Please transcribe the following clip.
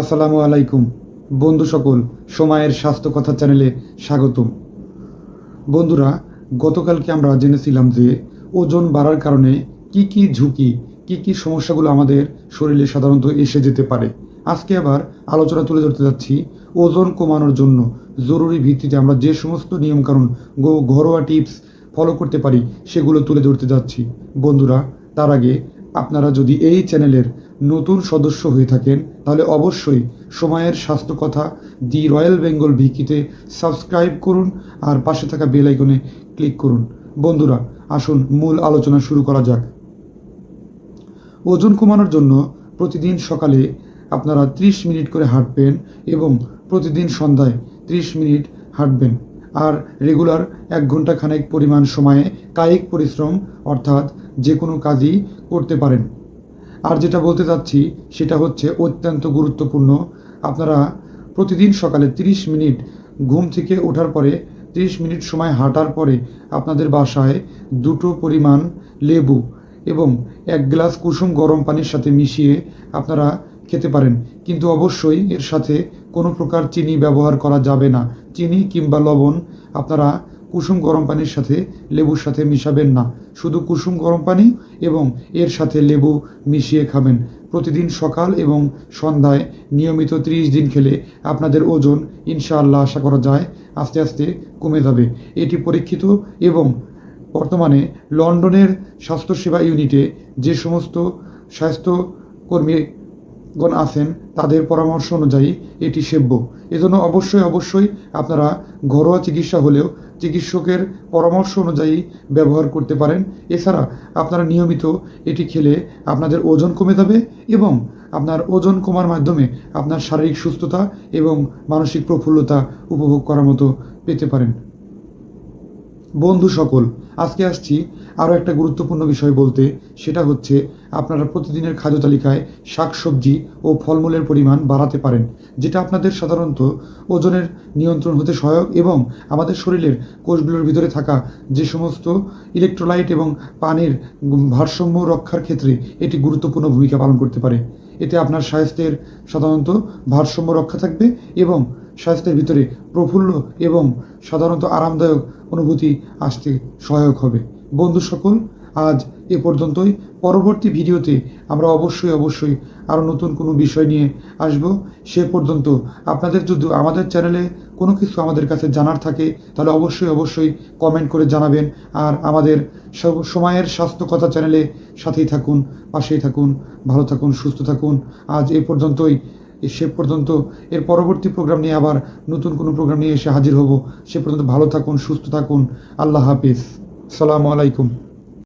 আসসালামু আলাইকুম। বন্ধু সকল, সময়ের স্বাস্থ্য কথা চ্যানেলে স্বাগতম। বন্ধুরা, গতকালকে আমরা জেনেছিলাম যে ওজন বাড়ার কারণে কি কি ঝুঁকি, কি কি সমস্যাগুলো আমাদের শরীরে সাধারণত এসে যেতে পারে। আজকে আবার আলোচনা তুলে ধরতে যাচ্ছি ওজন কমানোর জন্য। জরুরি ভিত্তিতে আমরা যে সমস্ত নিয়মকানুন, ঘরোয়া টিপস ফলো করতে পারি, সেগুলো তুলে ধরতে যাচ্ছি। বন্ধুরা, তার আগে আপনারা যদি এই চ্যানেলের নতুন সদস্য হয়ে থাকেন, তাহলে অবশ্যই সময়ের স্বাস্থ্য কথা দি রয়্যাল বেঙ্গল ভিকিতে সাবস্ক্রাইব করুন আর পাশে থাকা বেল আইকনে ক্লিক করুন। বন্ধুরা, আসুন মূল আলোচনা শুরু করা যাক। ওজন কমানোর জন্য প্রতিদিন সকালে আপনারা 30 মিনিট করে হাঁটবেন এবং প্রতিদিন সন্ধ্যায় 30 মিনিট হাঁটবেন। আর রেগুলার এক ঘণ্টা খানেক পরিমাণ সময়ে কায়িক পরিশ্রম অর্থাৎ যে কোনো কাজই করতে পারেন। আর যেটা বলতে চাচ্ছি, সেটা হচ্ছে অত্যন্ত গুরুত্বপূর্ণ। আপনারা প্রতিদিন সকালে 30 মিনিট ঘুম থেকে ওঠার পরে 30 মিনিট সময় হাঁটার পরে আপনাদের বাসায় দুটো পরিমাণ লেবু এবং এক গ্লাস কুসুম গরম পানির সাথে মিশিয়ে আপনারা খেতে পারেন। কিন্তু অবশ্যই এর সাথে কোনো প্রকার চিনি ব্যবহার করা যাবে না। চিনি কিংবা লবণ আপনারা কুসুম গরম পানির সাথে লেবুর সাথে মিশাবেন না। শুধু কুসুম গরম পানি এবং এর সাথে লেবু মিশিয়ে খাবেন। প্রতিদিন সকাল এবং সন্ধ্যায় নিয়মিত 30 দিন খেলে আপনাদের ওজন ইনশাআল্লাহ আশা করা যায় আস্তে আস্তে কমে যাবে। এটি পরীক্ষিত এবং বর্তমানে লন্ডনের স্বাস্থ্যসেবা ইউনিটে যে সমস্ত স্বাস্থ্যকর্মীগণ আছেন, তাদের পরামর্শ অনুযায়ী এটি সেব্য। এজন্য অবশ্যই অবশ্যই আপনারা ঘরোয়া চিকিৎসা হলেও চিকিৎসকের পরামর্শ অনুযায়ী ব্যবহার করতে পারেন। এছাড়া আপনারা নিয়মিত এটি খেলে আপনাদের ওজন কমে যাবে এবং আপনার ওজন কমার মাধ্যমে আপনার শারীরিক সুস্থতা এবং মানসিক প্রফুল্লতা উপভোগ করার মতো পেতে পারেন। বন্ধু সকল, আজকে আসছি আরও একটা গুরুত্বপূর্ণ বিষয় বলতে, সেটা হচ্ছে আপনারা প্রতিদিনের খাদ্য তালিকায় শাকসবজি ও ফলমূলের পরিমাণ বাড়াতে পারেন, যেটা আপনাদের সাধারণত ওজনের নিয়ন্ত্রণ হতে সহায়ক এবং আমাদের শরীরের কোষগুলোর ভিতরে থাকা যে সমস্ত ইলেকট্রোলাইট এবং পানির ভারসাম্য রক্ষার ক্ষেত্রে এটি গুরুত্বপূর্ণ ভূমিকা পালন করতে পারে। এতে আপনার স্বাস্থ্যের সাধারণত ভারসাম্য রক্ষা থাকবে এবং স্বাস্থ্যের ভিতরে প্রফুল্ল এবং সাধারণত আরামদায়ক অনুভূতি আসতে সহায়ক হবে। বন্ধু সকল, আজ এ পর্যন্তই। পরবর্তী ভিডিওতে আমরা অবশ্যই অবশ্যই আরও নতুন কোনো বিষয় নিয়ে আসব। সে পর্যন্ত আপনাদের যদি আমাদের চ্যানেলে কোনো কিছু আমাদের কাছে জানার থাকে, তাহলে অবশ্যই অবশ্যই কমেন্ট করে জানাবেন। আর আমাদের সময়ের স্বাস্থ্য কথা চ্যানেলে সাথেই থাকুন, পাশেই থাকুন, ভালো থাকুন, সুস্থ থাকুন। আজ এ পর্যন্তই। সে পর্যন্ত এর পরবর্তী প্রোগ্রাম নিয়ে আবার নতুন কোনো প্রোগ্রাম নিয়ে এসে হাজির হব। সে পর্যন্ত ভালো থাকুন, সুস্থ থাকুন। আল্লাহ হাফিজ। সালামু আলাইকুম।